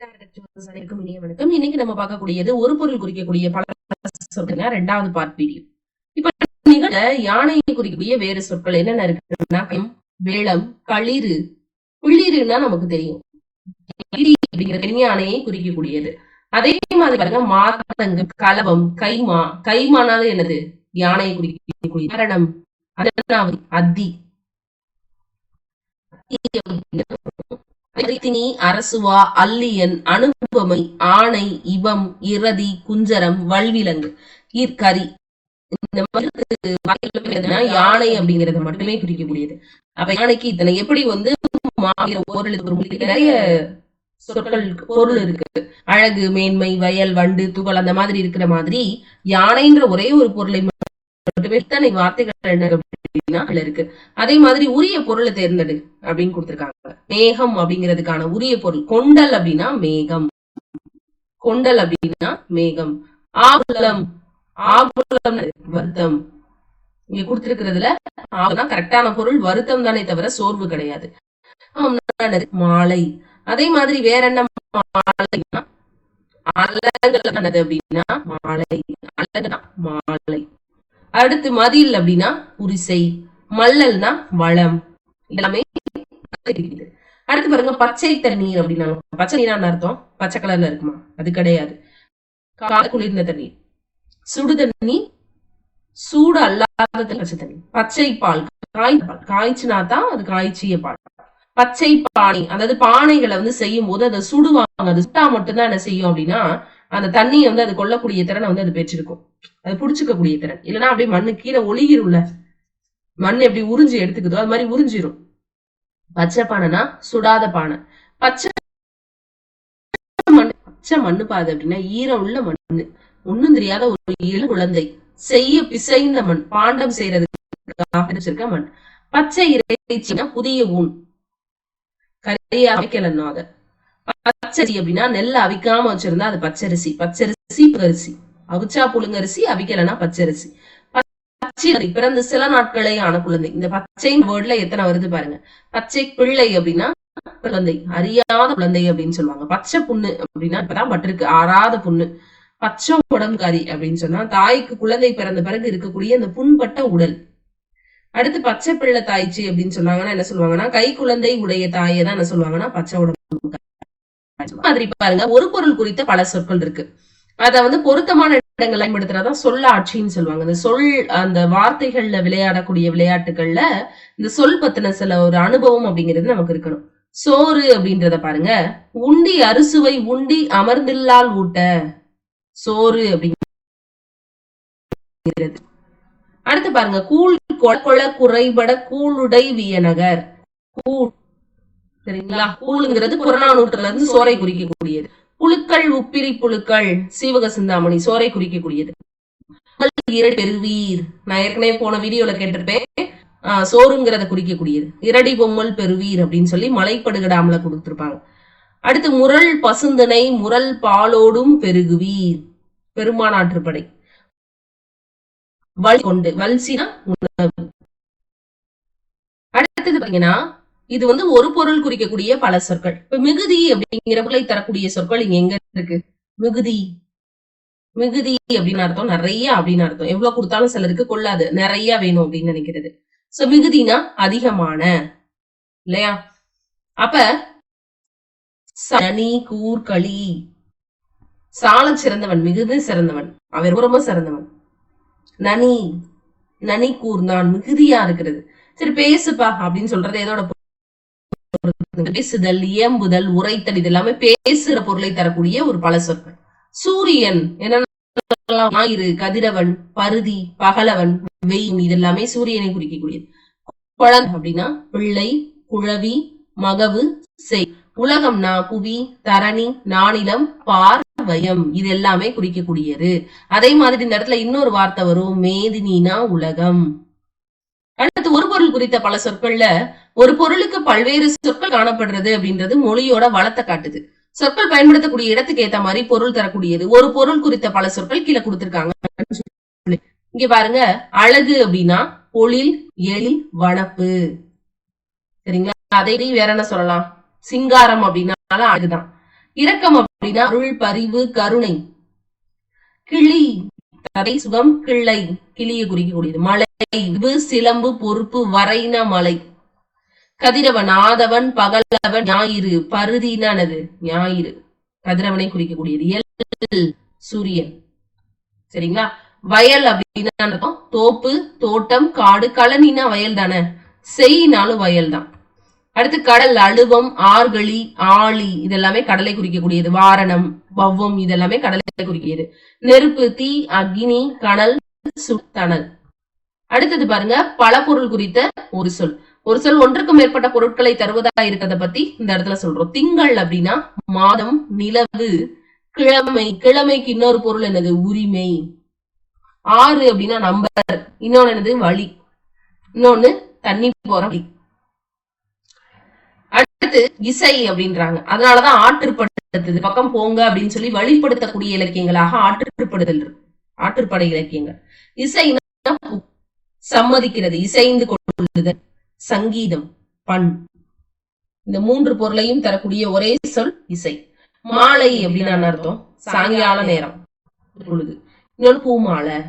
அனைவருக்கும் இனிய வணக்கம். இன்னைக்கு நம்ம பார்க்கக்கூடியது ஒரு பொருள் குறிக்கக்கூடிய பல சொற்கள் ரெண்டாவது பார்ட் வீடியோ இப்ப நிகழ யானையை குறிக்கக்கூடிய வேறு சொற்கள் என்னென்ன இருக்குன்னா வேளம் களிறு. புள்ளிருன்னா நமக்கு தெரியும். அப்படிங்கிற யானையை குறிக்கக்கூடியது. அதே மாதிரி பாருங்க மாதங்கு கலவம் கைமா. கைமானாவது என்னது? யானையை குறிக்கக்கூடிய மரணம். அதனாவது அத்தி அரசுவா அல்லியன் அனுபமை ஆணை இவம் இரதி குஞ்சரம் வல்விலங்கு. ஈர்க்கரி இந்த மாதிரி வார்த்தைகள் யானை அப்படிங்கறத மட்டுமே குறிக்கக்கூடியது அப்ப யானைக்கு இத்தனை எப்படி வந்து நிறைய சொற்கள் பொருள் இருக்கு. அழகு மேன்மை வயல் வண்டு துகள் அந்த மாதிரி இருக்கிற மாதிரி யானைன்ற ஒரே ஒரு பொருளை மட்டுமே இத்தனை வார்த்தைகள் என்ன? அப்படின்னா அதுல இருக்கு. அதே மாதிரி உரிய பொருளை தேர்ந்தெடு அப்படின்னு கொடுத்திருக்காங்க. மேகம் அப்படிங்கிறதுக்கான உரிய பொருள். கொண்டல் அப்படின்னா மேகம். கொண்டல் அப்படின்னா மேகம். ஆகுலம் ஆகுலம் வருத்தம். இங்க கொடுத்திருக்கிறதுல ஆகுனா கரெக்டான பொருள் வருத்தம் தானே தவிர சோர்வு கிடையாது. மாலை. அதே மாதிரி வேற என்ன மாலைன்னா அலங்கலானது அப்படின்னா மாலை. அலங்கனா மாலை. அடுத்து மதில் அப்படின்னா உரிசை மல்லல்னா வளம். எல்லாமே அடுத்து பாருங்க பச்சை தண்ணீர் அப்படின்னா பச்சை நீரான அர்த்தம்? பச்சை கலர்ல இருக்குமா? அது கிடையாது. கால குளிர்ந்த தண்ணீர். சுடு தண்ணி சூடு அல்லாத பச்சை தண்ணி. பச்சை பால் காய் பால். காய்ச்சினா தான் அது காய்ச்சிய பால். பச்சை பானை அதாவது பானைகளை வந்து செய்யும் போது அதை சுடுவாங்க. அது சுட்டா மட்டும்தான் என்ன செய்யும் அப்படின்னா அந்த தண்ணியை வந்து அது கொல்லக்கூடிய திறனை வந்து அது பெற்றிருக்கும். அது புடிச்சுக்கக்கூடிய திறன். இல்லைன்னா அப்படியே மண்ணு கீழே ஒளியிரும்ல மண் எப்படி உறிஞ்சி எடுத்துக்குதோ அது மாதிரி உறிஞ்சிரும். பச்சை பானைனா சுடாத பானை. பச்சை மண் பச்சை மண்ணு பாது அப்படின்னா ஈரம் உள்ள மண்ணு. ஒண்ணும் தெரியாத ஒரு இள குழந்தை. செய்ய பிசைந்த மண் பாண்டம் செய்யறதுக்கு மண். பச்சை இறைச்சினா புதிய ஊன். கரையா அமைக்கலன்னும் அதை பச்சரிசி அப்படின்னா நெல்லை அவிக்காம வச்சிருந்தா அது பச்சரிசி பச்சரிசி புகரிசி அவிச்சா புழுங்கரிசி அவிக்கலைன்னா பச்சரிசி. பச்சை பிறந்த சில நாட்களே ஆன குழந்தை. இந்த பச்சை வேர்ட்ல எத்தனை வருது பாருங்க. பச்சை பிள்ளை அப்படின்னா குழந்தை. அறியாத குழந்தை அப்படின்னு சொல்லுவாங்க. பச்சை புண்ணு அப்படின்னா இப்பதான் பட்டிருக்கு. ஆறாத புண்ணு. பச்சை உடம்புக்காரி அப்படின்னு சொன்னா தாய்க்கு குழந்தை பிறந்த பிறகு இருக்கக்கூடிய அந்த புண்பட்ட உடல். அடுத்து பச்சை பிள்ளை தாய்ச்சி அப்படின்னு சொன்னாங்கன்னா என்ன சொல்லுவாங்கன்னா கை குழந்தை உடைய தாயை தான் என்ன சொல்லுவாங்கன்னா பச்சை உடம்பு மாதிரி பாருங்க. ஒரு பொருள் குறித்த பல சொற்கள் இருக்கு. அத வந்து பொருத்தமான இடங்கள் பயன்படுத்துறதான் சொல்ல ஆட்சின்னு சொல்லுவாங்க. இந்த சொல் அந்த வார்த்தைகள்ல விளையாடக்கூடிய விளையாட்டுகள்ல இந்த சொல் பத்தின சில ஒரு அனுபவம் அப்படிங்கிறது நமக்கு இருக்கணும். சோறு அப்படின்றத பாருங்க. உண்டி அறுசுவை உண்டி அமர்ந்தில்லால் ஊட்ட. சோறு அப்படிங்கிறது. அடுத்து பாருங்க. கூழ் கொல கொல குறைபட கூழுடை வியநகர் கூழ் சரிங்களா கூழுங்கிறது புறநானூற்றுல இருந்து சோரை குறிக்கக்கூடியது. புழுக்கள் உப்பிரி புழுக்கள் சீவக சிந்தாமணி சோரை குறிக்கக்கூடியது. பெறுவீர் நான் ஏற்கனவே போன வீடியோல கேட்டிருப்பேன். சோறுங்கிறத குறிக்கக்கூடியது. இரடி பொம்மல் பெறுவீர் அப்படின்னு சொல்லி மலைப்படுகடாமல கொடுத்துருப்பாங்க. அடுத்து முரல் பசுந்தனை முரல் பாலோடும் பெருகுவீர். பெருமானாற்றுப்படை வல் கொண்டு வல்சினா உணவு. அடுத்தது பாத்தீங்கன்னா இது வந்து ஒரு பொருள் குறிக்கக்கூடிய பல சொற்கள். இப்ப மிகுதி அப்படிங்கிற பொருளை தரக்கூடிய சொற்கள் இங்க எங்க இருக்கு? மிகுதி. மிகுதி அப்படின்னு அர்த்தம் நிறைய அப்படின்னு அர்த்தம். எவ்வளவு கொடுத்தாலும் சிலருக்கு கொள்ளாது. நிறைய வேணும் அப்படின்னு நினைக்கிறது. சோ மிகுதினா அதிகமான. இல்லையா? அப்ப சனி கூர்களி சால சிறந்தவன் மிகுதி சிறந்தவன். அவர் ரொம்ப சிறந்தவன். நனி. நனி கூர்ந்தான் மிகுதியா இருக்கிறது. சரி பேசுப்பா அப்படின்னு சொல்றது எதோட பேசுதல் இயம்புதல் உரைத்தல் இது எல்லாமே பேசுற பொருளை தரக்கூடிய ஒரு பல சொற்கள். சூரியன் என்ன ஞாயிறு கதிரவன் பருதி பகலவன் வெயில் இது எல்லாமே சூரியனை குறிக்கக்கூடியது. குழந்தை அப்படின்னா பிள்ளை குழவி மகவு செய். உலகம்னா புவி தரணி நானிலம் பார்வயம் இது எல்லாமே குறிக்கக்கூடியது. அதே மாதிரி இந்த இடத்துல இன்னொரு வார்த்தை வரும். மேதினா உலகம். அடுத்து ஒரு பொருள் குறித்த பல சொற்கள்ல ஒரு பொருளுக்கு பல்வேறு சொற்கள் காணப்படுறது அப்படின்றது மொழியோட வளத்தை காட்டுது. சொற்கள் பயன்படுத்தக்கூடிய இடத்துக்கு ஏத்த மாதிரி பொருள் தரக்கூடியது. ஒரு பொருள் குறித்த பல சொற்கள் கீழே கொடுத்திருக்காங்க. இங்க பாருங்க அழகு அப்படின்னா பொழில் எழில் வனப்பு. சரிங்களா? அதை வேற என்ன சொல்லலாம்? சிங்காரம் அப்படின்னால அழகுதான். இரக்கம் அப்படின்னா அருள் பரிவு கருணை. கிளி தடை சுகம் கிள்ளை கிளியை குறிக்கக்கூடியது. மலை விபு சிலம்பு பொறுப்பு வரைன மலை. கதிரவன் ஆதவன் பகலவன் ஞாயிறு பருதினானது ஞாயிறு. கதிரவனை குறிக்கக்கூடியது. எல் சூரியன். சரிங்களா? வயல் அப்படின்னா தோப்பு தோட்டம் காடு கழனினா வயல் தானே. செய்யினாலும் வயல் தான். அடுத்து கடல் அழுவம் ஆர்களி ஆளி இதெல்லாமே கடலை குறிக்கக்கூடியது. வாரணம் பவ்வம் இதெல்லாமே கடலை குறிக்கிறது நெருப்பு தீ அக்னி கனல் சுத்தனல் அடுத்தது பாருங்க பல பொருள் குறித்த ஒரு சொல். ஒரு சொல் ஒன்றுக்கும் மேற்பட்ட பொருட்களை தருவதா இருக்கிறத பத்தி இந்த இடத்துல சொல்றோம். திங்கள் அப்படின்னா மாதம் நிலவு கிழமை. கிழமைக்கு இன்னொரு பொருள் என்னது? உரிமை. ஆறு அப்படின்னா நம்பர். இன்னொன்னு என்னது? வழி. இன்னொன்னு தண்ணி போற வழி. அடுத்து இசை அப்படின்றாங்க. அதனாலதான் ஆற்றுப்படுத்துது. பக்கம் போங்க அப்படின்னு சொல்லி வழிப்படுத்தக்கூடிய இலக்கியங்களாக ஆற்றுப்படுதல் ஆற்றுப்படை இலக்கியங்கள். இசை சம்மதிக்கிறது இசைந்து கொள்ளுதல் சங்கீதம் பண். இந்த மூன்று பொருளையும் தரக்கூடிய ஒரே சொல் இசை. மாலை அப்படின்னு அர்த்தம்? சாயங்கால நேரம். பொழுது. இன்னொன்னு பூமாலை.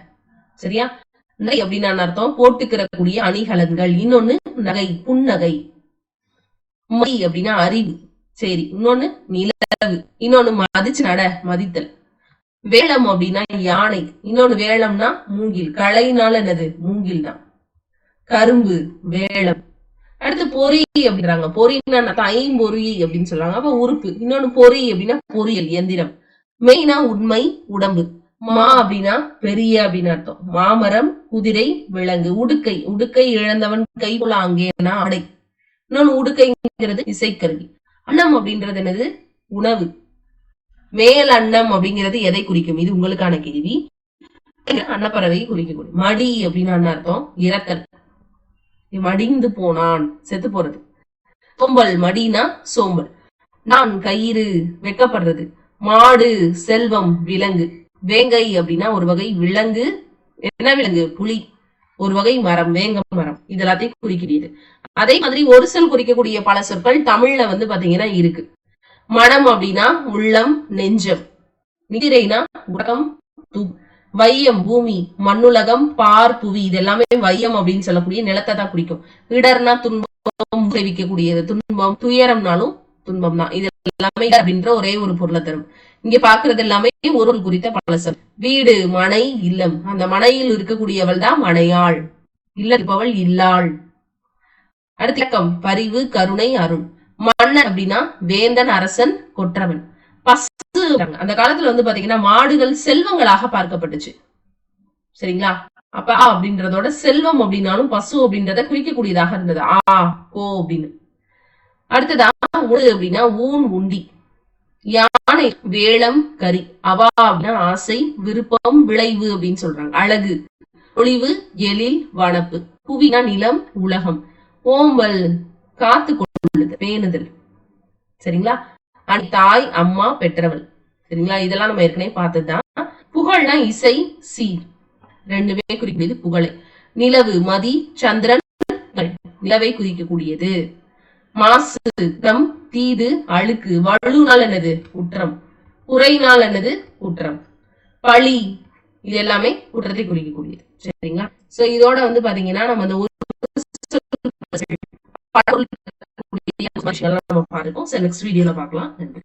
சரியா? நகை அப்படின்னு அர்த்தம்? போட்டுக்கிறக்கூடிய அணிகலன்கள். இன்னொன்னு நகை புன்னகை. மை அப்படின்னா அறிவு. சரி இன்னொன்னு நிலவு. இன்னொன்னு மதிச்சு நட மதித்தல். வேளம் அப்படின்னா யானை இன்னொன்னு வேளம்னா மூங்கில். களைனால என்னது? மூங்கில் தான். கரும்பு வேளம். அடுத்து பொறி அப்படின்றாங்க. பொறின்னா ஐம்பொறி அப்படின்னு சொல்றாங்க. அப்ப உறுப்பு. இன்னொன்னு பொறி அப்படின்னா பொறியியல் எந்திரம் மெயினா உண்மை உடம்பு. மா அப்படின்னா பெரிய அப்படின்னு அர்த்தம். மாமரம் குதிரை விலங்கு. உடுக்கை. உடுக்கை இழந்தவன் கை போல அங்கேனா ஆடை. இன்னொன்னு உடுக்கைங்கிறது இசைக்கருவி. அன்னம் அப்படின்றது என்னது? உணவு. மேல் அன்னம் அப்படிங்கிறது எதை குறிக்கும்? இது உங்களுக்கான கேள்வி. அன்னப்பறவையை குறிக்கக்கூடிய மடி அப்படின்னு அர்த்தம். இறத்தல் மடிந்து போனான். செத்து போறது. சோம்பல். மடினா சோம்பல். நான் கயிறு வெக்கப்படுறது. மாடு செல்வம் விலங்கு. வேங்கை அப்படின்னா ஒரு வகை விலங்கு. என்ன விலங்கு? புலி. ஒரு வகை மரம். வேங்க மரம். இது எல்லாத்தையும் குறிக்கிறது அதே மாதிரி ஒரு சொல் குறிக்கக்கூடிய பல சொற்கள் தமிழ்ல வந்து பாத்தீங்கன்னா இருக்கு. மனம் அப்படின்னா உள்ளம் நெஞ்சம். நிதிரைனா உலகம் வையம் பூமி மண்ணுலகம் பார் புவி இது எல்லாமே வையம் அப்படின்னு சொல்லக்கூடிய நிலத்தை தான் குறிக்கும். இடர்னா துன்பம் விளைவிக்கக்கூடியது துன்பம் துயரம்னாலும் துன்பம் தான் இது எல்லாமே அப்படின்ற ஒரே ஒரு பொருளை தரும். இங்க பாக்குறது எல்லாமே ஒரு குறித்த பல வீடு மனை இல்லம். அந்த மனையில் இருக்கக்கூடியவள் தான் மனையாள். இல்ல இருப்பவள் இல்லாள். அடுத்த பரிவு கருணை அருள். மன்னன் அப்படின்னா வேந்தன் அரசன் கொற்றவன். பசு அந்த காலத்துல வந்து பாத்தீங்கன்னா மாடுகள் செல்வங்களாக பார்க்கப்பட்டுச்சு. சரிங்களா? அப்ப ஆ அப்படின்றதோட செல்வம் அப்படின்னாலும் பசு அப்படின்றத குறிக்கக்கூடியதாக இருந்தது. ஆ கோ அப்படின்னு. அடுத்ததா உடு அப்படின்னா ஊன் உண்டி. யானை வேளம் கரி அவா அப்படின்னா ஆசை விருப்பம் விளைவு அப்படின்னு சொல்றாங்க. அழகு. ஒளிவு எழில் வனப்பு. புவினா நிலம் உலகம். ஓம்பல் காத்து உள்ளது பேணுதல் சரிங்களா? தாய் அம்மா பெற்றவள். சரிங்களா? இதெல்லாம் நம்ம ஏற்கனவே பார்த்ததுதான். புகழ்னா இசை சி ரெண்டுமே குறிக்கிறது புகழை. நிலவு மதி சந்திரன் நிலவை குறிக்கக்கூடியது. மாசு தம் தீது அழுக்கு வலுனால் என்னது? குற்றம் குறைனால் என்னது? குற்றம் பழி இது எல்லாமே குற்றத்தை குறிக்கக்கூடியது. சரிங்களா? சோ இதோட வந்து பாத்தீங்கன்னா நம்ம அந்த ஒரு நம்ம பார்த்துக்கோம் நெக்ஸ்ட் வீடியோல பார்க்கலாம் நன்றி